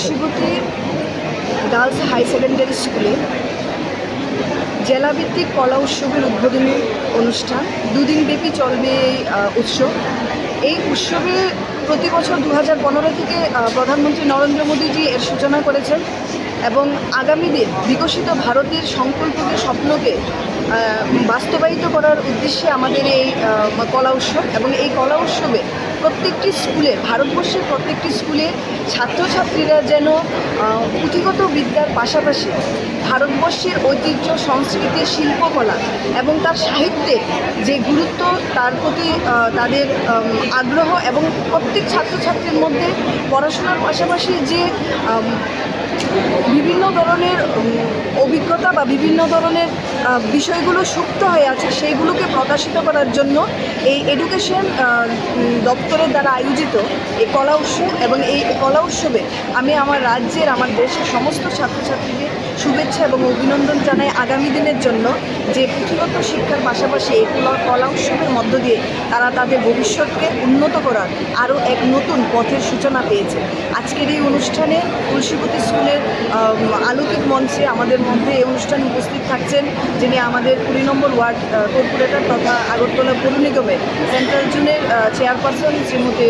Tulsibati girls high secondary স্কুলে জেলাভিত্তিক কলা উৎসবের উদ্বোধনী অনুষ্ঠান, দুদিন ব্যাপী চলবে এই উৎসব। এই উৎসবে প্রতি বছর দু হাজার পনেরো থেকে প্রধানমন্ত্রী নরেন্দ্র মোদীজি এর সূচনা করেছেন এবং আগামী দিন বিকশিত ভারতের সংকল্পকে, স্বপ্নকে বাস্তবায়িত করার উদ্দেশ্যে আমাদের এই কলা উৎসব এবং এই কলা উৎসবে প্রত্যেকটি স্কুলে, ভারতবর্ষের প্রত্যেকটি স্কুলে ছাত্রছাত্রীরা যেন পুঁথিগত বিদ্যার পাশাপাশি ভারতবর্ষের ঐতিহ্য, সংস্কৃতি, শিল্পকলা এবং তার সাহিত্যের যে গুরুত্ব, তার প্রতি তাদের আগ্রহ এবং প্রত্যেক ছাত্রছাত্রীর মধ্যে পড়াশোনার পাশাপাশি যে বিভিন্ন ধরনের অভিজ্ঞতা বা বিভিন্ন ধরনের বিষয়গুলো সুপ্ত হয়ে আছে, সেইগুলোকে প্রকাশিত করার জন্য এই এডুকেশন দপ্তরের দ্বারা আয়োজিত এই কলা উৎসব এবং এই কলা উৎসবে আমি আমার রাজ্যের, আমার দেশের সমস্ত ছাত্রছাত্রীদের শুভেচ্ছা এবং অভিনন্দন জানাই আগামী দিনের জন্য যে পুঁথিগত শিক্ষার পাশাপাশি এই কলা- উৎসবের মধ্য দিয়ে তারা তাদের ভবিষ্যৎকে উন্নত করার আরও এক নতুন পথের সূচনা পেয়েছে। আজকের এই অনুষ্ঠানে তুলসীপতি স্কুলের আম, আলোকিক মঞ্চে আমাদের মধ্যে এই অনুষ্ঠানে উপস্থিত থাকছেন যিনি আমাদের কুড়ি নম্বর ওয়ার্ড কর্পোরেটর তথা আগরতলা পৌর নিগমের সেন্ট্রাল জোনের চেয়ারপারসন শ্রীমতী